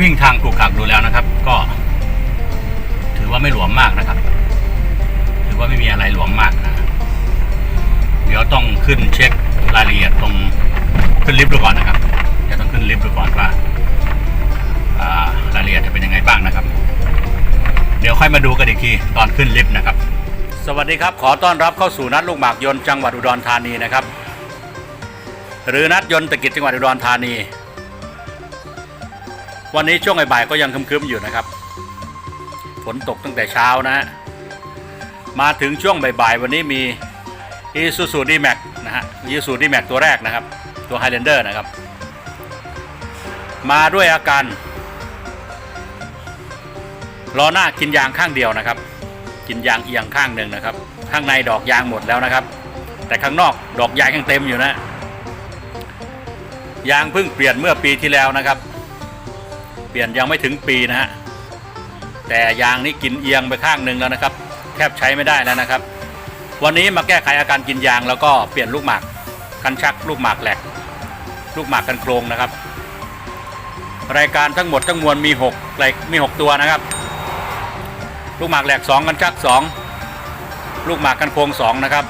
วิ่งทางกรุกกลักดูแล้วนะครับ ก็ ถือว่าไม่หลวมมากนะครับ ถือว่าไม่มีอะไรหลวมมากนะเดี๋ยวต้องขึ้นเช็ครายละเอียดตรงขึ้นลิฟต์ดูก่อนนะครับเดี๋ยวต้องขึ้นลิฟต์ดูก่อนว่าอ่ารายละเอียดจะเป็นยังไงบ้างนะครับ เดี๋ยวค่อยมาดูกันอีกทีตอนขึ้นลิฟต์นะครับ สวัสดีครับ ขอต้อนรับเข้าสู่นัดลูกหมากยนต์จังหวัดอุดรธานีนะครับ หรือนัดยนต์ตะกิจจังหวัดอุดรธานี วันนี้ช่วงบ่ายก็ยังคึมๆอยู่นะครับ ฝนตกตั้งแต่เช้านะฮะมาถึงช่วงบ่ายๆวันนี้มี i s u z u d m a x นะฮะ i s u z u d m a x ตัวแรกนะครับ ตัว Highlander นะครับ มาด้วยอาการล้อหน้ากินยางข้างเดียวนะครับ กินยางเอียงข้างหนึ่งนะครับ ข้างในดอกยางหมดแล้วนะครับ แต่ข้างนอกดอกยางยังเต็มอยู่นะ ยางเพิ่งเปลี่ยนเมื่อปีที่แล้วนะครับ เปลี่ยนยังไม่ถึงปีนะฮะแต่ยางนี่กินเอียงไปข้างหนึ่งแล้วนะครับ แทบใช้ไม่ได้แล้วนะครับ วันนี้มาแก้ไขอาการกินยางแล้วก็เปลี่ยนลูกหมากกันชักลูกหมากแหลก ลูกหมากกันโครงนะครับ รายการทั้งหมดทั้งมวลมี6แหลกมี 6 ตัวนะครับ ลูกหมากแหลก 2 กันชัก 2 ลูกหมากกันโครง2นะครับ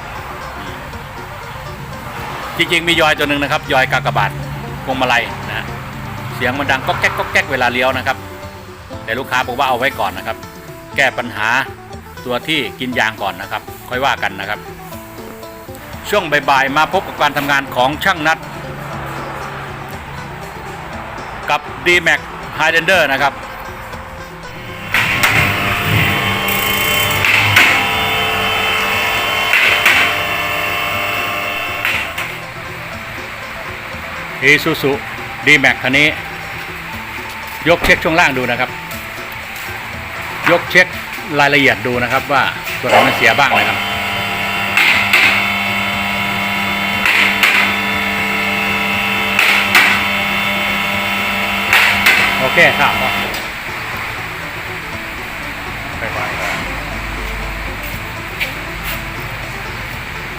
จริงๆมียอยตัวหนึ่งนะครับ ยอยกากบาทพวงมาลัยนะฮะ สียงมันดังก็แก๊กก็แก๊กเวลาเลี้ยวนะครับ แต่ลูกค้าบอกว่าเอาไว้ก่อนนะครับ แก้ปัญหาตัวที่กินยางก่อนนะครับ ค่อยว่ากันนะครับ ช่วงบ่ายๆมาพบกับการทำงานของช่างนัด กับ d m a x Highlander นะครับอีซูซูดีแม็กคันนี้ ยกเช็คช่วงล่างดูนะครับ ยกเช็ครายละเอียดดูนะครับ ว่าตัวไหนมันเสียบ้างนะครับโอเคครับไปไป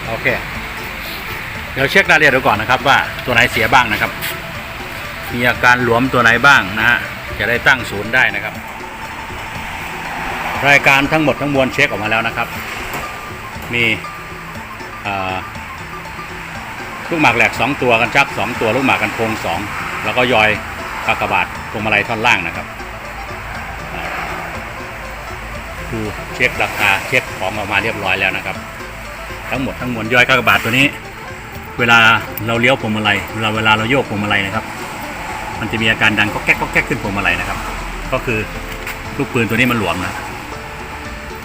โอเค เดี๋ยวเช็ครายละเอียดดูก่อนนะครับ ว่าตัวไหนเสียบ้างนะครับ มีอาการหลวมตัวไหนบ้างนะฮะ จะได้ตั้งศูนย์ได้นะครับ รายการทั้งหมดทั้งมวลเช็คออกมาแล้วนะครับ มีลูกหมากแหลก 2 ตัวกันชัก 2 ตัวลูกหมากกันโคง2 แล้วก็ยอยกากบาทพวงมาลัยท่อนล่างนะครับดูเช็คราคาเช็คของออกมาเรียบร้อยแล้วนะครับ ทั้งหมดทั้งมวลยอยกากบาทตัวนี้ เวลาเราเลี้ยวพวงมาลัยเวลาเวลาเราโยกพวงมาลัยนะครับ มันจะมีอาการดังก็แก๊กก็แก๊กขึ้นพวงมาลัยนะครับ ก็คือลูกปืนตัวนี้มันหลวมนะ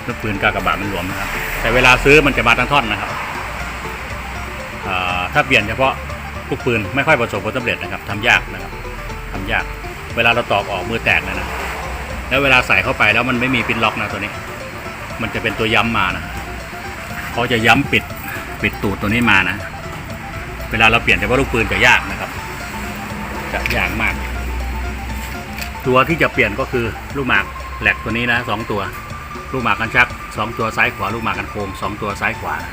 ลูกปืนกากบาทมันหลวมนะครับ แต่เวลาซื้อมันจะมาทั้งท่อนนะครับถ้าเปลี่ยนเฉพาะลูกปืนไม่ค่อยประสบผลสำเร็จนะครับทำยากนะครับทำยาก เวลาเราตอกออกมือแตกเลยนะแล้วเวลาใส่เข้าไปแล้วมันไม่มีปินล็อกนะตัวนี้ มันจะเป็นตัวย้ำมานะเขาจะย้ำปิดปิดตูดตัวนี้มานะ เวลาเราเปลี่ยนเฉพาะลูกปืนจะยากนะครับ จะอย่ากมาก ตัวที่จะเปลี่ยนก็คือลูกหมากแหลกตัวนี้นะสองตัว ลูกหมากกันชักสองตัวซ้ายขวา ลูกหมากกันโค้งสองตัวซ้ายขวานะ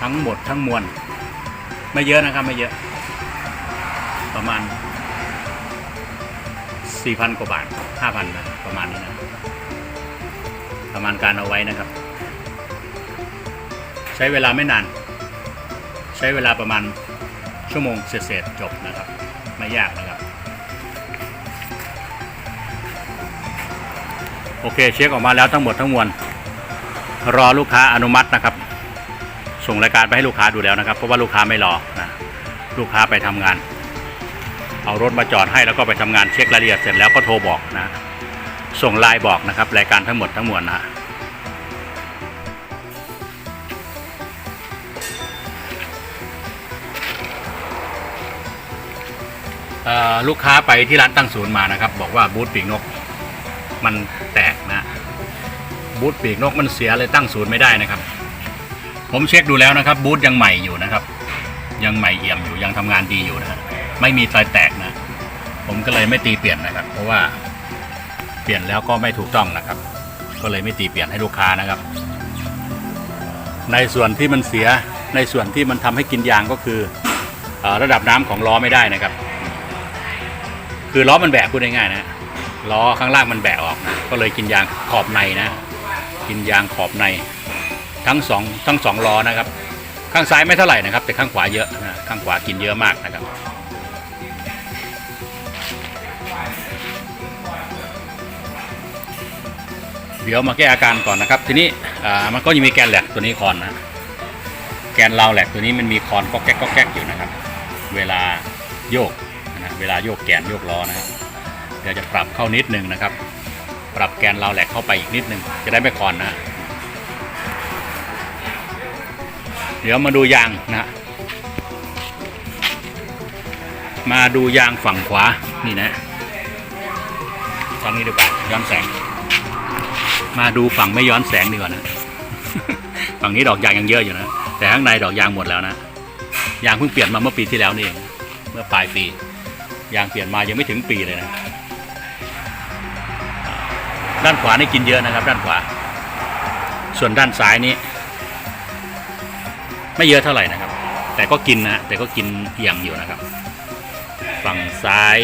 ทั้งหมดทั้งมวลไม่เยอะนะครับไม่เยอะ ประมาณสี่พันกว่าบาทห้าพันนะประมาณนี้นะ ประมาณการเอาไว้นะครับ ใช้เวลาไม่นาน ใช้เวลาประมาณชั่วโมงเศษๆจบนะครับ ไม่ยากนะครับ โอเคเช็คออกมาแล้วทั้งหมดทั้งมวลรอลูกค้าอนุมัตินะครับ ส่งรายการไปให้ลูกค้าดูแล้วนะครับ เพราะว่าลูกค้าไม่รอนะลูกค้าไปทำงาน เอารถมาจอดให้แล้วก็ไปทำงานเช็ครายละเอียดเสร็จแล้วก็โทรบอกนะ ส่งไลน์บอกนะครับ รายการทั้งหมดทั้งมวลนะ ลูกค้าไปที่ร้านตั้งศูนย์มานะครับ บอกว่าบูธปีกนกมันแตกนะบูธปีกนกมันเสียเลยตั้งศูนย์ไม่ได้นะครับ ผมเช็คดูแล้วนะครับ บูธยังใหม่อยู่นะครับ ยังใหม่เอี่ยมอยู่ยังทำงานดีอยู่นะไม่มีรอยแตกนะ ผมก็เลยไม่ตีเปลี่ยนนะครับ เพราะว่าเปลี่ยนแล้วก็ไม่ถูกต้องนะครับ ก็เลยไม่ตีเปลี่ยนให้ลูกค้านะครับ ในส่วนที่มันเสียในส่วนที่มันทำให้กินยางก็คือเอ่อระดับน้ำของล้อไม่ได้นะครับ คือล้อมันแบะพูดง่ายๆนะล้อข้างล่างมันแบะออกนะก็เลยกินยางขอบในนะ กินยางขอบในทั้งสองทั้งสองล้อนะครับ ข้างซ้ายไม่เท่าไหร่นะครับ แต่ข้างขวาเยอะนะข้างขวากินเยอะมากนะครับเดี๋ยวมาแก้อาการก่อนนะครับ ทีนี้มันก็ยังมีแกนแหลกตัวนี้คอนนะแกนราวแหลกตัวนี้มันมีคอนก็แก๊กก็แก๊กอยู่นะครับ เวลาโยก เวลาโยกแกนโยกล้อนะเดี๋ยวจะปรับเข้านิดนึงนะครับ ปรับแกนเราแหลกเข้าไปอีกนิดนึงจะได้ไม่คอนนะ เดี๋ยวมาดูยางนะ มาดูยางฝั่งขวานี่นะฝั่งนี้ดีกว่าย้อนแสง มาดูฝั่งไม่ย้อนแสงดีกว่านะฝั่งนี้ดอกยางยังเยอะอยู่นะแต่ข้างในดอกยางหมดแล้วนะยางเพิ่งเปลี่ยนมาเมื่อปีที่แล้วนี่เองเมื่อปลายปี ยางเปลี่ยนมายังไม่ถึงปีเลยนะด้านขวานี่กินเยอะนะครับ ด้านขวา ส่วนด้านซ้ายนี้ไม่เยอะเท่าไหร่นะครับ แต่ก็กินนะแต่ก็กินเอียงอยู่นะครับ ฝั่งซ้าย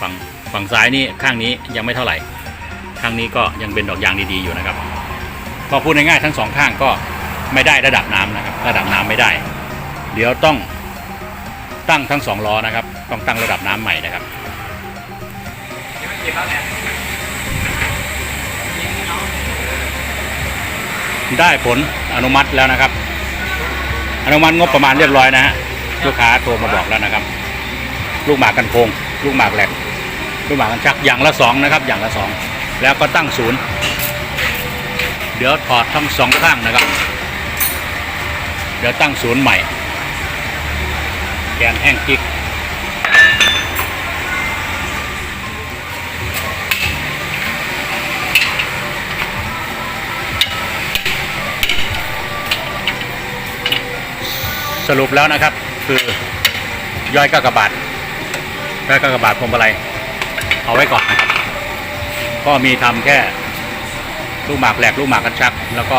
ฝั่งฝั่งซ้ายนี่ข้างนี้ยังไม่เท่าไหร่ ข้างนี้ก็ยังเป็นดอกยางดีๆอยู่นะครับพอพูดง่ายๆทั้งสองข้างก็ไม่ได้ระดับน้ำนะครับ ระดับน้ำไม่ได้ เดี๋ยวต้องตั้งทั้งสองล้อนะครับ ต้องตั้งระดับน้ำใหม่นะครับได้ผลอนุมัติแล้วนะครับ อนุมัติงบประมาณเรียบร้อยนะฮะลูกค้าโทรมาบอกแล้วนะครับ ลูกหมากกันโคงลูกหมากแหลกลูกหมากกันชักอย่างละสองนะครับ อย่างละสองแล้วก็ตั้งศูนย์ เดี๋ยวถอดทั้งสองข้างนะครับ เดี๋ยวตั้งศูนย์ใหม่แกนแห้งกิ๊ก สรุปแล้วนะครับ คือย่อยกากบาทย่อยกากบาทพวงมาลัยเอาไว้ก่อนนะครับ ก็มีทำแค่ลูกหมากแหลกลูกหมากกันชัก แล้วก็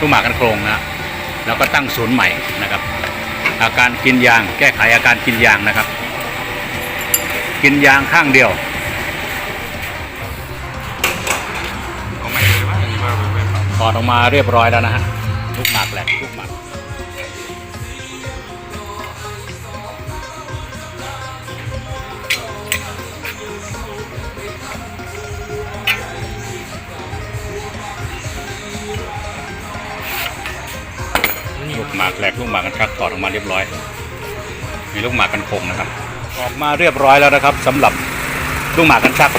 ลูกหมากกันโครงนะแล้วก็ตั้งศูนย์ใหม่นะครับ อาการกินยาง แก้ไขอาการกินยางนะครับ กินยางข้างเดียวเอาไม่เลยว่าว่าว่าว่าถอดออกมาเรียบร้อยแล้วนะฮะลูกหมากแหลก หมากแหลกลูกหมากกันชักถอดออกมาเรียบร้อย มีลูกหมากกันคงนะครับ ออกมาเรียบร้อยแล้วนะครับสำหรับลูกหมากกันชัก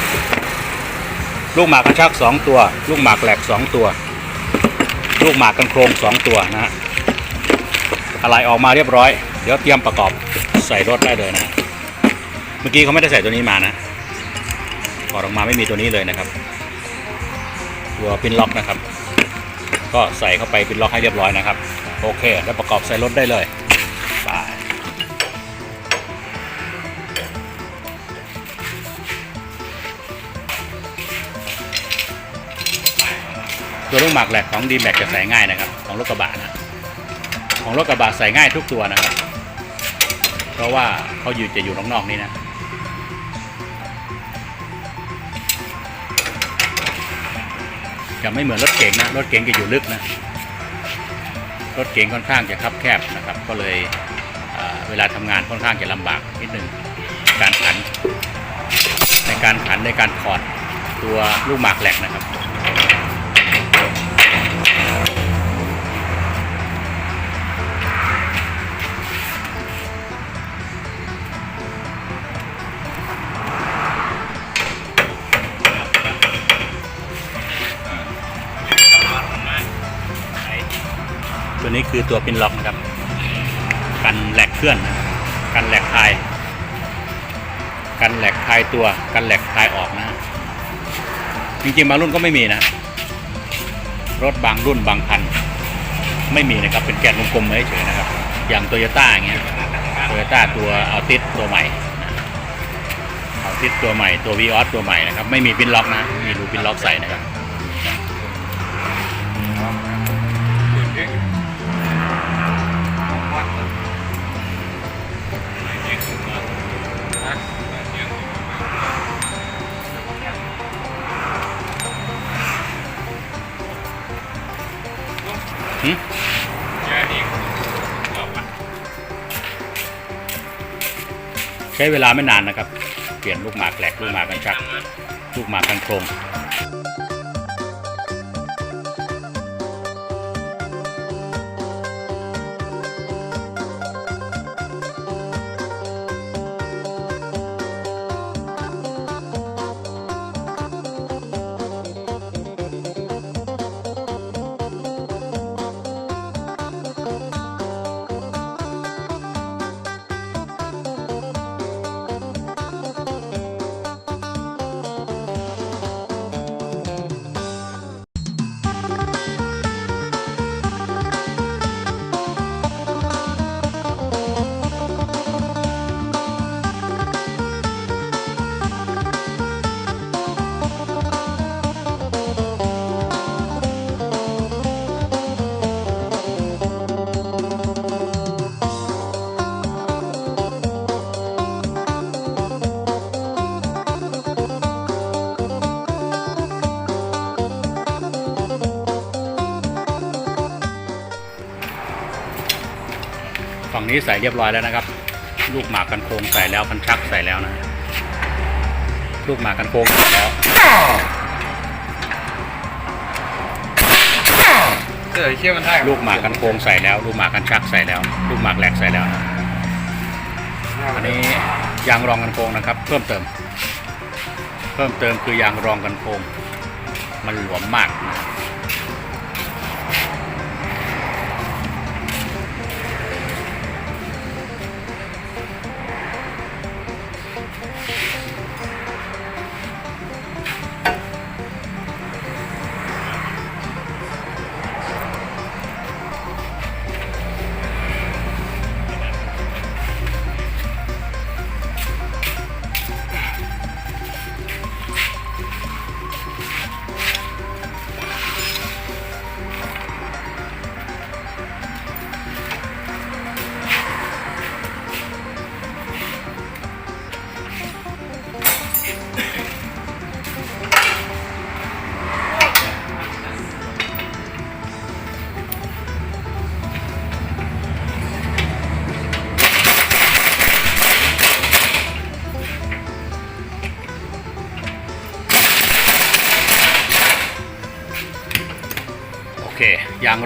ลูกหมากกันชักสองตัว ลูกหมากแหลกสองตัว ลูกหมากกันโครงสองตัวนะฮะอะไรออกมาเรียบร้อย เดี๋ยวเตรียมประกอบใส่รถได้เลยนะ เมื่อกี้เขาไม่ได้ใส่ตัวนี้มานะถอดออกมาไม่มีตัวนี้เลยนะครับ ตัวปินล็อกนะครับ ก็ใส่เข้าไปปินล็อกให้เรียบร้อยนะครับ โอเค แล้วประกอบใส่รถได้เลยไปตัวลูกหมากแหลกของดีแม็กจะใส่ง่ายนะครับ ของรถกระบะนะ ของรถกระบะใส่ง่ายทุกตัวนะครับ เพราะว่าเขาอยู่จะอยู่นอกๆนี่นะจะไม่เหมือนรถเก๋งนะ รถเก๋งจะอยู่ลึกนะ รถเก๋งค่อนข้างจะคับแคบนะครับ ก็เลยเเวลาทำงานค่อนข้างจะลำบากนิดนึงการขัน ในการขันในการถอดตัวลูกหมากแหลกนะครับ นี้คือตัวปินล็อกนะครับ กันแหลกเคลื่อน กันแหลกคาย กันแหลกคายตัว กันแหลกคายออกนะ จริงๆบางรุ่นก็ไม่มีนะ รถบางรุ่นบางคัน ไม่มีนะครับ เป็นแกนกลมๆไว้เฉยๆนะครับ อย่างโตโยต้าอย่างเงี้ย โตโยต้าตัวเอัลติสตัวใหม่เอัลติสตัวใหม่ ตัววีออสตัวใหม่นะครับ ไม่มีปินล็อกนะ มีรูปินล็อกใส่นะครับ ใช้เวลาไม่นานนะครับ เปลี่ยนลูกหมากแหลกลูกหมากกันชัก ลูกหมากกันโครง ฝั่งนี้ใส่เรียบร้อยแล้วนะครับ ลูกหมากกันโครงใส่แล้วกันชักใส่แล้วนะ ลูกหมากกันโครงใส่แล้วเจอไอ้เชี่ยมันได้ลูกหมากกันโครงใส่แล้ว ลูกหมากกันชักใส่แล้ว ลูกหมากแหลกใส่แล้วนะอันนี้ยางรองกันโครงนะครับ เพิ่มเติม เพิ่มเติมคือยางรองกันโครงมันหลวมมากโอ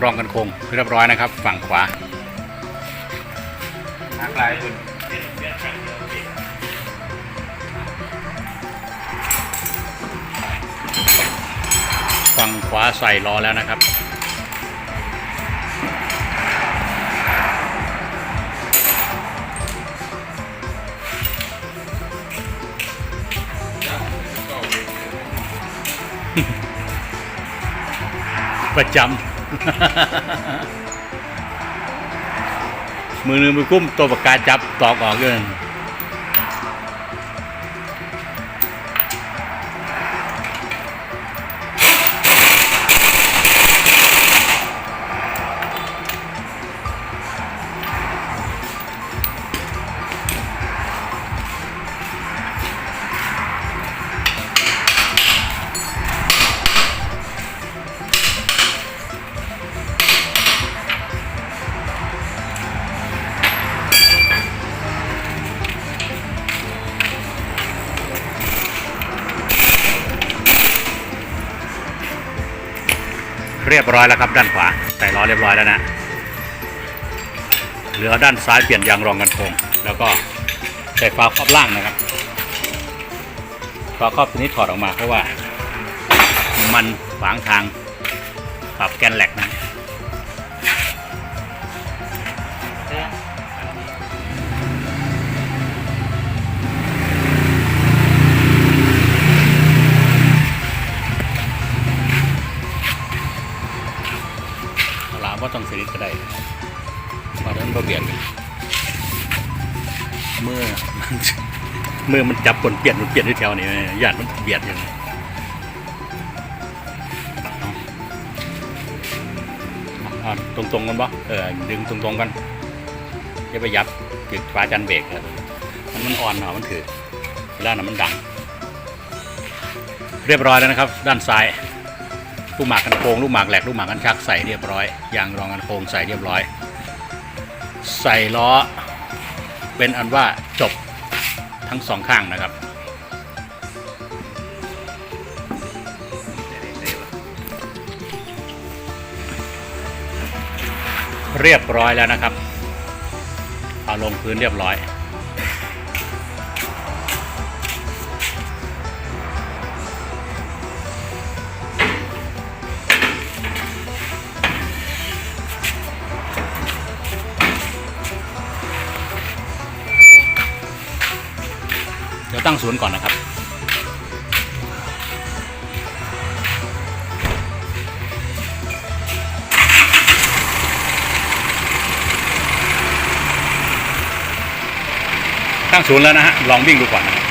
รองกันคงเรียบร้อยนะครับ ฝั่งขวานักลคุณฝั่งขวาใส่ล้อแล้วนะครับประจำ มือหนึงไปกุ้มตัวปากกาจับตอกออกเกิน ยบร้อยแล้วครับด้านขวาใส่ล้อเรียบร้อยแล้วนะเหลือด้านซ้ายเปลี่ยนยางรองกันโคงแล้วก็ใส่ฝาครอบล่างนะครับฝาครอบตัวนี้ถอดออกมาเพราะว่ามันขวางทางปรับแกนแหลกนะ ก็ได้เพราะฉะนั้นเราเบียดกันเมื่อเมื่อมันจับคนเปลี่ยนมันเปลี่ยนที่แถวนี้ญาติมันเบียดอย่างนี้เอาตรงๆกันปะเออดึงตรงๆกันอย่าไปยับจึกฟ้าจันเบรกเลยมันมันอ่อนหน่อมันถือเวลาน่ะมันดัง เรียบร้อยแล้วนะครับ ด้านซ้าย ลูกหมากกันโคงลูกหมากแหลกลูกหมากกันชักใส่เรียบร้อยยางรองกันโคงใส่เรียบร้อย ใส่ล้อ เป็นอันว่าจบทั้งสองข้างนะครับเรียบร้อยแล้วนะครับ เอาลงพื้นเรียบร้อย ตั้งศูนย์ก่อนนะครับ ตั้งศูนย์แล้วนะฮะลองวิ่งดูก่อนนะครับ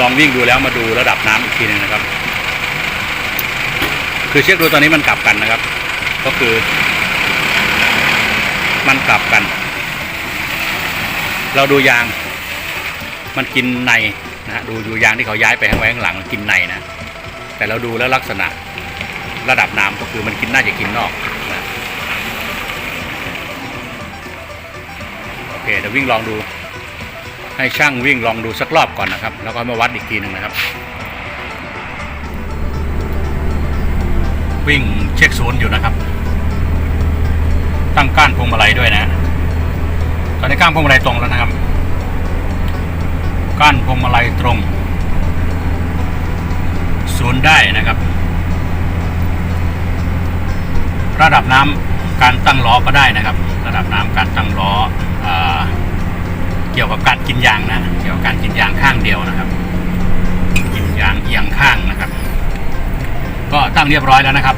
ลองวิ่งดูแล้วมาดูระดับน้ำอีกทีหนึงนะครับ คือเช็คดูตอนนี้มันกลับกันนะครับ ก็คือ มันกลับกัน เราดูยาง มันกินในนะฮะดูดูยางที่เขาย้ายไปข้างไว้ข้างหลังมันกินในนะ แต่เราดูแล้วลักษณะระดับน้ำก็คือมันกินน่าจะกินนอกนะโอเคเดี๋ยววิ่งลองดู ให้ช่างวิ่งลองดูสักรอบก่อนนะครับ แล้วก็มาวัดอีกทีหนึ่งนะครับ วิ่งเช็คศูนย์อยู่นะครับ ตั้งก้านพวงมาลัยด้วยนะ ตอนนี้ก้านพวงมาลัยตรงแล้วนะครับ ก้านพวงมาลัยตรงศูนย์ได้นะครับ ระดับน้ำการตั้งล้อก็ได้นะครับ ระดับน้ำการตั้งล้ออเกี่ยวกับการกินยางนะ เกี่ยวกับการกินยางข้างเดียวนะครับ กินยางเอียงข้างนะครับ ก็ตั้งเรียบร้อยแล้วนะครับ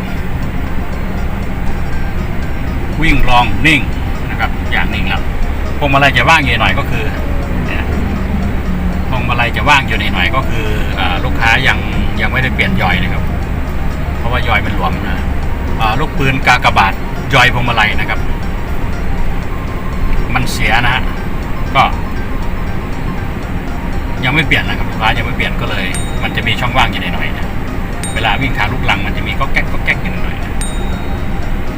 วิ่งลองนิ่งนะครับอย่างนิ่งแล้วพวงมาลัยจะว่างเยหน่อยก็คือ เนี่ยพวงมาลัยจะว่างอยู่ในหน่อยก็คืออลูกค้ายังยังไม่ได้เปลี่ยนย่อยนะครับ เพราะว่าย่อยมันหลวมนะลูกปืนกากบาทย่อยพวงมาลัยนะครับ มันเสียนะฮะก็ ยังไม่เปลี่ยนนะครับลูกค้ายังไม่เปลี่ยนก็เลย มันจะมีช่องว่างอยู่ในหน่อยนะเวลาวิ่งทางลูกลังมันจะมีก็แก๊กก็แก๊กอยู่หน่อยนะ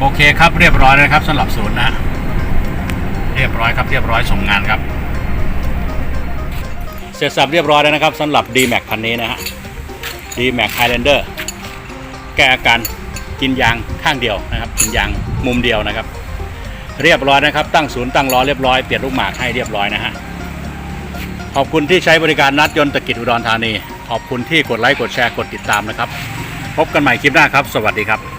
โอเคครับเรียบร้อยนะครับสำหรับศูนย์นะเรียบร้อยครับเรียบร้อยส่งงานครับ ร็จสับเรียบร้อยแล้วนะครับสำหรับ D-Max คันนี้นะฮะ D-Max Highlander แก้อาการกินยางข้างเดียวนะครับ กินยางมุมเดียวนะครับ เรียบร้อยนะครับ ตั้งศูนย์ตั้งล้อเรียบร้อยเปลี่ยนลูกหมากให้เรียบร้อยนะฮะขอบคุณที่ใช้บริการนัดยนต์ตะกิดอุดรธานี ขอบคุณที่กดไลค์กดแชร์กดติดตามนะครับ พบกันใหม่คลิปหน้าครับ สวัสดีครับ